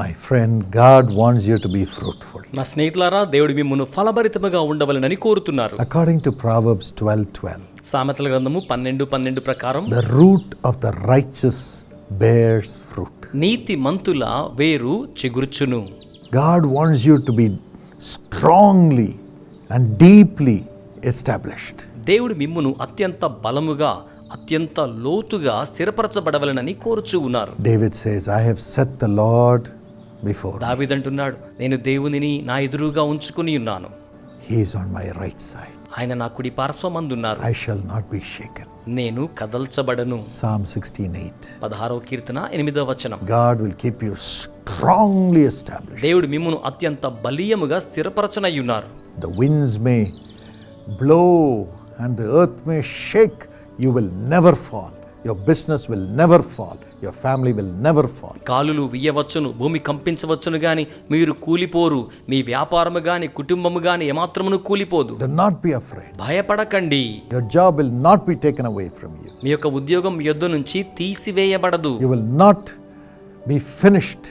My friend God wants you to be fruitful నా స్నేహితులారా దేవుడు మిమ్మల్ని ఫలభరితముగా ఉండవలనని కోరుతున్నారు. అకార్డింగ్ టు ప్రావర్బ్స్ 12 12 సామెతల గ్రంథము 12 12 ప్రకారం the root of the righteous bears fruit నీతి మంతుల వేరు చిగురుచును. God wants you to be strongly and deeply established దేవుడు మిమ్మును అత్యంత బలముగా అత్యంత లోతుగా స్థిరపరచబడవలనని కోరుచు ఉన్నారు. David says I have set the Lord before David అంటున్నాడు నేను దేవునిని నా ఎదురుగా ఉంచుకుని ఉన్నాను. He is on my right side ఆయన నా కుడి పార్శ్వమందు ఉన్నారు I shall not be shaken నేను కదల్చబడను. సామ్ 16:8 16 కీర్తన 8వ వచనం. God will keep you strongly established దేవుడు మిమ్మును అత్యంత బలీయముగా స్థిరపరచనై ఉన్నారు the winds may blow and the earth may shake you will never fall your business will never fall your family will never fall కాలులు వీయవచ్చును భూమి కంపించవచ్చును కానీ మీరు కూలిపోరు. మీ వ్యాపారము గాని కుటుంబము గాని మాత్రమును కూలిపోదు. డు నాట్ బి అఫ్రైడ్ భయపడకండి. Your job will not be taken away from you మీ యొక్క ఉద్యోగం యొద్దు నుంచి తీసివేయబడదు. You will not be finished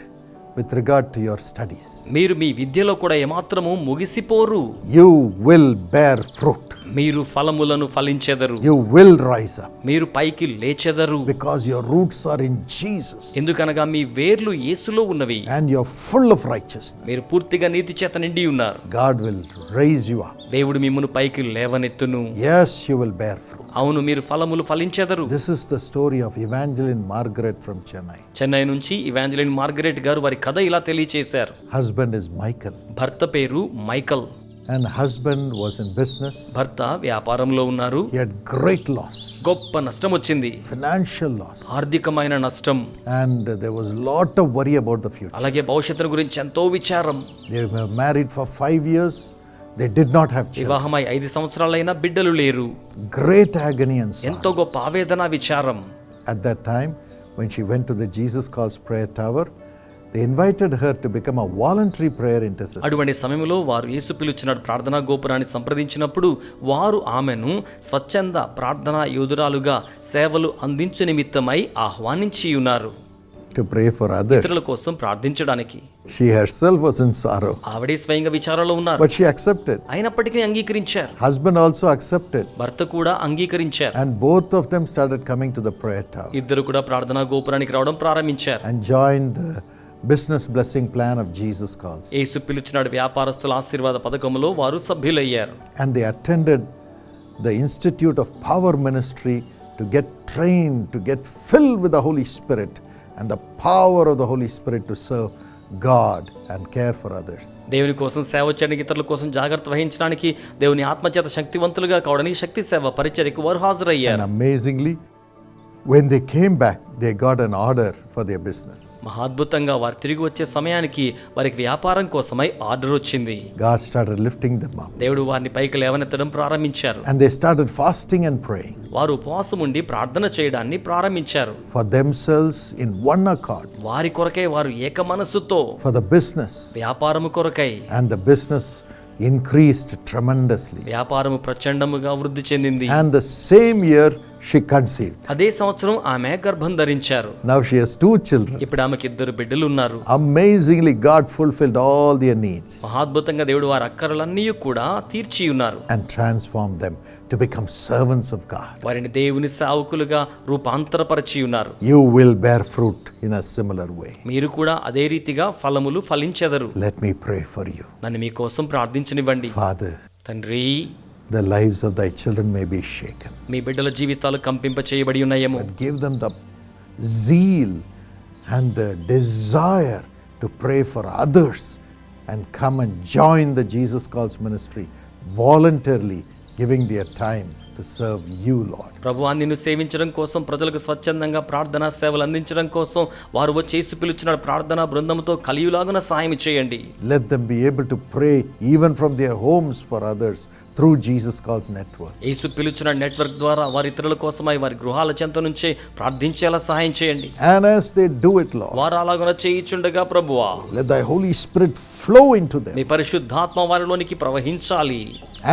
with regard to your studies మీరు మీ విద్యలో కూడా ఏమాత్రము ముగిసిపోరు. యు విల్ బేర్ ఫ్రూట్ మీరు ఫలములను ఫలించెదరు. యు విల్ రైజ్ అప్ మీరు పైకి లేచెదరు. Because your roots are in Jesus ఎందుకనగా మీ వేర్లు యేసులో ఉన్నవి. And you are full of riches మీరు పూర్తిగా నీతి చేత నిండి ఉన్నారు. God will raise you up దేవుడు మిమ్మల్ని పైకి లేవనెత్తును. Yes you will bear fruit. అవును మీరు ఫలములు ఫలించెదరు This is the story of Evangeline Margaret from Chennai. Chennai నుంచి ఇవాంజలిన్ మార్గరెట్ గారు వారి కథ ఇలా తెలియచేశారు Husband is Michael, భర్త పేరు Michael and husband was in business. భర్త వ్యాపారంలో ఉన్నారు He had great loss, గొప్ప నష్టం వచ్చింది financial loss, ఆర్థికమైన నష్టం and there was lot of worry about the future. అలాగే భవిష్యత్తును గురించి ఎంతో విచారం They were married for five did not have children. వివాహమై ఐదు సంవత్సరాలైనా బిడ్డలు లేరు Great agony and sorrow. ఎంతో గొప్ప ఆవేదన విచారం At that time, when she went to the Jesus Calls Prayer Tower, they invited her to become a voluntary prayer intercessor. అటువంటి సమయంలో వారు యేసు పిలుచున్నాడు ప్రార్థనా గోపురాన్ని సంప్రదించినప్పుడు వారు ఆమెను స్వచ్ఛంద ప్రార్థనా యోధురాలుగా సేవలు అందించు నిమిత్తమై ఆహ్వానించి ఉన్నారు to pray for others. ఇతరుల కోసం ప్రార్థించడానికి She herself was in sorrow, ఆవిడే స్వయంగా విచారంలో ఉన్నారు but she accepted. అయినప్పటికీ అంగీకరించారు Husband also accepted, భర్త కూడా అంగీకరించారు and both of them started coming to the prayer tower ఇద్దరు కూడా ప్రార్థనా గోపురానికి రావడం ప్రారంభించారు and joined the business blessing plan of Jesus Calls. యేసు పిలుచున్నాడు వ్యాపారస్తుల ఆశీర్వాద పథకంలో వారు సభ్యులయ్యారు And they attended the Institute of Power Ministry to get trained, to get filled with the Holy Spirit and the power of the Holy Spirit to serve God and care for others. దేవుని కోసం సేవ చేయడానికి ఇతరుల కోసం జాగ్రత్త వహించడానికి దేవుని ఆత్మచేత శక్తివంతులుగా కావడానికి శక్తి సేవ పరిచర్యకు వారు హాజరయ్యారు And when they came back they got an order for their business మహా అద్భుతంగా వారు తిరిగి వచ్చే సమయానికి వారికి వ్యాపారం కోసమై ఆర్డర్ వచ్చింది. God started lifting them up దేవుడు వారిని పైకి లేవనెత్తడం ప్రారంభించారు. And they started fasting and praying వారు ఉపవాసం ఉండి ప్రార్థన చేయడాన్ని ప్రారంభించారు. For themselves in one accord వారి కొరకై వారు ఏక మనసుతో ఫర్ ద బిజినెస్ వ్యాపారం కొరకై and the business increased tremendously వ్యాపారం ప్రచండముగా వృద్ధి చెందింది. And the same year she conceive అదే సంవత్సరం ఆమె గర్భం ధరించారు. Now she has two children ఇప్పుడు ఆమెకి ఇద్దరు బిడ్డలు ఉన్నారు amazingly God fulfilled all the needs మహాద్భుతంగా దేవుడు వారి అక్కరలన్నీ కూడా తీర్చి ఉన్నారు. And transform them to become servants of God వారిని దేవుని సావుకులుగా రూపాంతరపరిచి ఉన్నారు. You will bear fruit in a similar way మీరు కూడా అదే రీతిగా ఫలములు ఫలించెదరు. Let me pray for you నన్ను మీ కోసం ప్రార్థించనివ్వండి. ఫాదర్ తండ్రి the lives of thy children may be shaken మీ బిడ్డల జీవితాలు కంపింప చేయబడి ఉన్నాయేమో. Give them the zeal and the desire to pray for others and come and join the Jesus Calls ministry voluntarily giving their to serve you Lord ప్రభు నిన్ను సేవించడం కోసం ప్రజలకు స్వచ్ఛందంగా ప్రార్థనా సేవలు అందించడం కోసం వారు వచ్చేసి పిలుచున్న ప్రార్థనా బృందంతో కలియులాగున సాయం చేయండి. Let them be able to pray even from their homes for others through Jesus Calls network యేసు పిలిచిన నెట్వర్క్ ద్వారా వారి ఇతరుల కోసమై వారి గృహాల చెంత నుంచి ప్రార్థించేలా సహాయం చేయండి. అండ్ యాస్ దే డు ఇట్లో వారు అలాగా చేయిచుండగా ప్రభువా let the Holy Spirit flow into them మీ పరిశుద్ధాత్మ వారిలోనికి ప్రవహించాలి.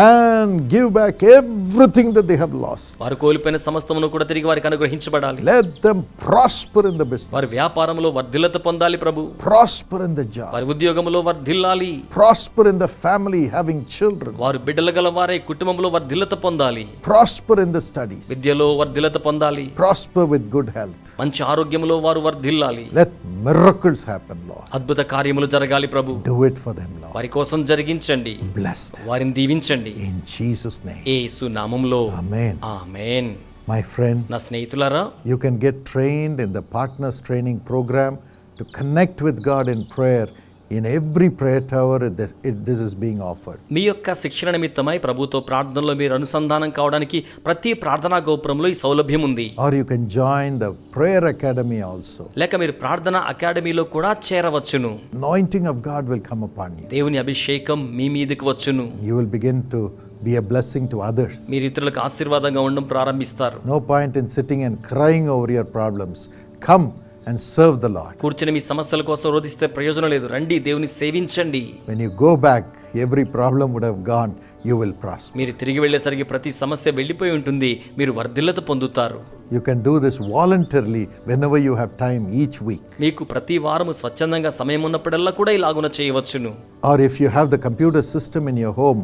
And give back everything that they have lost వారు కోల్పోయిన సమస్తమును కూడా తిరిగి వారికి అనుగ్రహించబడాలి. Let them prosper in the business వారి వ్యాపారంలో వర్ధిల్లత పొందాలి ప్రభు. ప్రాస్పర్ ఇన్ ద జాబ్ వారి ఉద్యోగములో వర్ధిల్లాలి. Prosper in the family having children వారు బిడ్డలు వారే కుటుంబంలో వర్ధిల్లత పొందాలి prosper in the studies, విద్యలో వర్ధిల్లత పొందాలి prosper with good health. మంచి ఆరోగ్యంలో వారు వర్ధిల్లాలి Let miracles happen, Lord. అద్భుత కార్యములు జరగాలి ప్రభు Do it for them, Lord. వారి కోసం జరిగించండి Bless them. వారిని దీవించండి In Jesus' name. యేసు నామంలో Amen. ఆమేన్ My friend, నా స్నేహితులారా you can get trained in the Partners Training Program to connect with God in prayer. In every prayer tower this is being offer మీ యొక్క శిక్షణ నిమిత్తమై ప్రభుత్వ ప్రార్థనలో మీరు అనుసంధానం కావడానికి ప్రతి ప్రార్థనా గోపురంలో ఈ సౌలభ్యం ఉంది. Or you can join the prayer academy also లేక మీరు ప్రార్థన అకాడమీలో కూడా చేరవచ్చును. Anointing of God will come upon you దేవుని అభిషేకం మీ మీదకి వచ్చును. You will begin to be a blessing to others మీరు ఇతరులకు ఆశీర్వాదంగా ఉండడం ప్రారంభిస్తారు. No point in sitting and crying over your problems come and serve the Lord. కూర్చుని మీ సమస్యల కోసం రోధిస్తే ప్రయోజనం లేదు రండి దేవుని సేవించండి When you go back, every problem would have gone. You will prosper. మీరు తిరిగి వెళ్ళేసరికి ప్రతి సమస్య వెళ్ళిపోయి ఉంటుంది మీరు వర్ధిల్లత పొందుతారు You can do this voluntarily whenever you have time each week. మీకు ప్రతి వారము స్వచ్ఛందంగా సమయం ఉన్నప్పుడల్లా కూడా ఇలాగున చేయవచ్చును Or if you have the computer system in your home,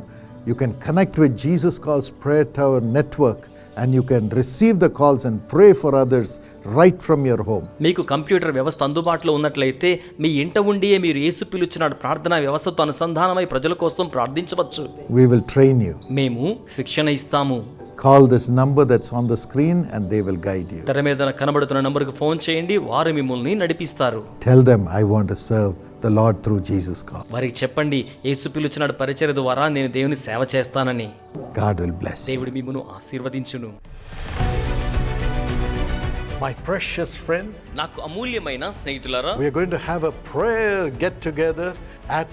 you can connect with Jesus Calls Prayer Tower Network and you can receive the calls and pray for others right from your home మీకు computer వ్యవస్థ అందుబాటులో ఉన్నట్లయితే మీ ఇంట ఉండియే మీరు ఏసు పిలుచున్నాడు ప్రార్థనా వ్యవస్థతో అనుసంధానమై ప్రజల కోసం ప్రార్థించవచ్చు. వీ విల్ ట్రైన్ యూ మేము శిక్షణ ఇస్తాము. Call this number that's on the screen and they will guide you తెర మీద కనబడుతున్న నంబర్కు ఫోన్ చేయండి వారు మిమ్మల్ని నడిపిస్తారు. Tell them I want to serve the Lord through Jesus Call. వారికి చెప్పండి యేసు పిలుచున్నాడు పరిచయ ద్వారా నేను దేవుని సేవ చేస్తానని God will bless you. దేవుడు మిమ్మను ఆశీర్వదించును My precious friend, నాకు అమూల్యమైన స్నేహితులారా we are going to have a prayer get together at